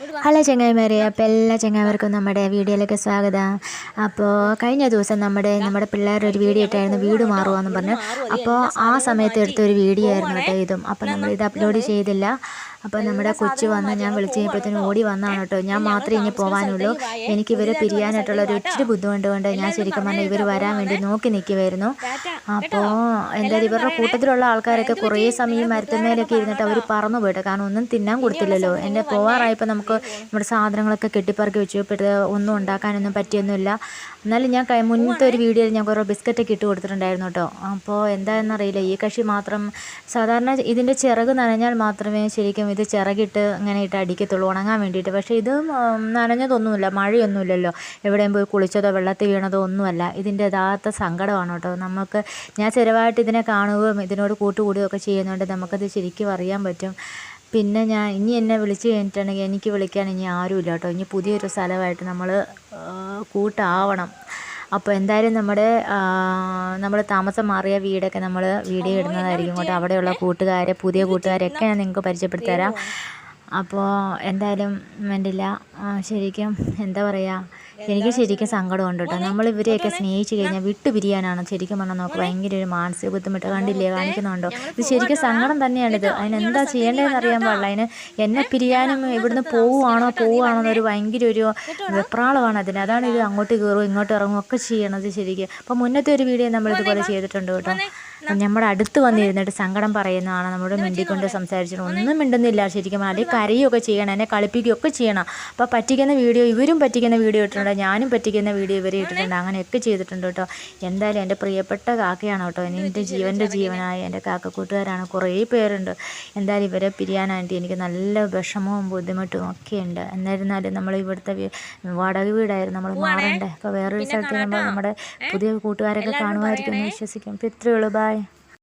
Hello ചങ്ങായിമാരെ അപ്പോൾ എല്ലാ ചങ്ങായിമാർക്കും നമ്മുടെ വീഡിയോയിലേക്ക് സ്വാഗതം. അപ്പോൾ കഴിഞ്ഞ ദിവസം നമ്മുടെ നമ്മുടെ പിള്ളേരുടെ ഒരു വീഡിയോ ഇട്ടായിരുന്നു വീട് മാറുവാന്ന് പറഞ്ഞു. അപ്പോൾ ആ സമയത്ത് എടുത്ത ഒരു വീഡിയോ ആയിരുന്നു കേട്ടോ ഇതും. അപ്പോൾ നമ്മൾ ഇത് അപ്ലോഡ് ചെയ്തില്ല. അപ്പോൾ നമ്മുടെ കൊച്ചു വന്ന് ഞാൻ വിളിച്ച് കഴിഞ്ഞപ്പോഴത്തേനും ഓടി വന്നതാണ് കേട്ടോ. ഞാൻ മാത്രമേ ഇനി പോകാനുള്ളൂ എനിക്ക് ഇവരെ പിരിയാനായിട്ടുള്ള ഒരു ഒത്തിരി ബുദ്ധിമുട്ട് കൊണ്ട് ഞാൻ ശരിക്കും പറഞ്ഞാൽ ഇവർ വരാൻ വേണ്ടി നോക്കി നിൽക്കുമായിരുന്നു അപ്പോൾ എന്തായാലും ഇവരുടെ കൂട്ടത്തിലുള്ള ആൾക്കാരൊക്കെ കുറേ സമയം മരത്തുമേലൊക്കെ ഇരുന്നിട്ട് അവർ പറന്നു പോയിട്ട് കാരണം ഒന്നും തിന്നാൻ കൊടുത്തില്ലല്ലോ. എന്റെ പോവാറായപ്പോൾ നമുക്ക് നമ്മുടെ സാധനങ്ങളൊക്കെ കെട്ടിപ്പറക്കി വെച്ചു. ഇപ്പോഴത്തെ ഒന്നും ഉണ്ടാക്കാനൊന്നും പറ്റിയൊന്നുമില്ല. എന്നാലും ഞാൻ മുന്നത്തെ ഒരു വീഡിയോയിൽ ഞാൻ കുറേ ബിസ്ക്കറ്റൊക്കെ ഇട്ട് കൊടുത്തിട്ടുണ്ടായിരുന്നു കേട്ടോ. അപ്പോൾ എന്താണെന്നറിയില്ല. ഈ കക്ഷി മാത്രം സാധാരണ ഇതിന്റെ ചിറക് നനഞ്ഞാൽ മാത്രമേ ശരിക്കും ഇത് ചിറകിട്ട് ഇങ്ങനെ ഇട്ട് അടിക്കത്തുള്ളൂ ഉണങ്ങാൻ വേണ്ടിയിട്ട്. പക്ഷേ ഇത് നനഞ്ഞതൊന്നുമില്ല മഴയൊന്നുമില്ലല്ലോ. എവിടെയും പോയി കുളിച്ചതോ വെള്ളത്തിൽ വീണതോ ഒന്നുമല്ല. ഇതിന്റെ യഥാർത്ഥ സങ്കടമാണ് കേട്ടോ. നമുക്ക് ഞാൻ സ്ഥിരമായിട്ട് ഇതിനെ കാണുകയും ഇതിനോട് കൂട്ടുകൂടുകയും ഒക്കെ ചെയ്യുന്നതുകൊണ്ട് നമുക്കത് ശരിക്കും അറിയാൻ പറ്റും. പിന്നെ ഞാൻ ഇനി എന്നെ വിളിച്ച് കഴിഞ്ഞിട്ടുണ്ടെങ്കിൽ എനിക്ക് വിളിക്കാൻ ഇനി ആരുമില്ല കേട്ടോ. ഇനി പുതിയൊരു സ്ഥലമായിട്ട് നമ്മൾ കൂട്ടാവണം. അപ്പോൾ എന്തായാലും നമ്മുടെ നമ്മൾ താമസം മാറിയ വീടൊക്കെ നമ്മൾ വീഡിയോ ഇടുന്നതായിരിക്കും കേട്ടോ. അവിടെയുള്ള കൂട്ടുകാരെ പുതിയ കൂട്ടുകാരെയൊക്കെ ഞാൻ നിങ്ങൾക്ക് പരിചയപ്പെടുത്തി തരാം. അപ്പോൾ എന്തായാലും വേണ്ടില്ല ശരിക്കും എന്താ പറയുക എനിക്ക് ശരിക്കും സങ്കടമുണ്ട് കേട്ടോ നമ്മൾ ഇവരെയൊക്കെ സ്നേഹിച്ച് കഴിഞ്ഞാൽ വിട്ടു പിരിയാനാണ് ശരിക്കും പറഞ്ഞാൽ നോക്ക് ഭയങ്കര ഒരു മാനസിക ബുദ്ധിമുട്ട് കണ്ടില്ലേ കാണിക്കുന്നുണ്ടോ? ഇത് ശരിക്കും സങ്കടം തന്നെയാണിത്. അതിനെന്താ ചെയ്യേണ്ടതെന്ന് അറിയാൻ പാടില്ല. അതിന് എന്നെ പിരിയാനും ഇവിടുന്ന് പോവുകയാണോ പോവുകയാണോ എന്നൊരു ഭയങ്കര ഒരു വെപ്രാളമാണ് അതിന്. അതാണ് ഇത് അങ്ങോട്ട് കയറും ഇങ്ങോട്ട് ഇറങ്ങും ഒക്കെ ചെയ്യണത് ശരിക്കും. അപ്പോൾ മുന്നത്തെ ഒരു വീഡിയോ നമ്മൾ ഇതുപോലെ ചെയ്തിട്ടുണ്ട് കേട്ടോ. നമ്മുടെ അടുത്ത് വന്നിരുന്നിട്ട് സങ്കടം പറയുന്നതാണ് നമ്മുടെ മിണ്ടിക്കൊണ്ട് സംസാരിച്ചിട്ട് ഒന്നും മിണ്ടുന്നില്ല ശരിക്കും. അല്ലെങ്കിൽ കരയുകയൊക്കെ ചെയ്യണം എന്നെ കളിപ്പിക്കുകയൊക്കെ ചെയ്യണം. അപ്പോൾ പറ്റിക്കുന്ന വീഡിയോ ഇവരും പറ്റിക്കുന്ന വീഡിയോ ഇട്ടിട്ടുണ്ട് ഞാനും പറ്റിക്കുന്ന വീഡിയോ ഇവരെ ഇട്ടിട്ടുണ്ട് അങ്ങനെയൊക്കെ ചെയ്തിട്ടുണ്ട് കേട്ടോ. എന്തായാലും എന്റെ പ്രിയപ്പെട്ട കാക്കയാണ് കേട്ടോ. എന്റെ ജീവന്റെ ജീവനായ എന്റെ കാക്ക കൂട്ടുകാരാണ് കുറേ പേരുണ്ട്. എന്തായാലും ഇവരെ പിരിയാനായിട്ട് എനിക്ക് നല്ല വിഷമവും ബുദ്ധിമുട്ടും ഒക്കെ ഉണ്ട്. എന്നിരുന്നാലും നമ്മൾ ഇവിടുത്തെ വാടക വീടായിരുന്നു. നമ്മൾ മാറണ്ടേ അപ്പോൾ വേറൊരു സ്ഥലത്ത് നമ്മൾ നമ്മുടെ പുതിയ കൂട്ടുകാരൊക്കെ കാണുമായിരിക്കും എന്ന് വിശ്വസിക്കും. ഇപ്പോൾ ഇത്രയേ ഉള്ളൂ. Bye.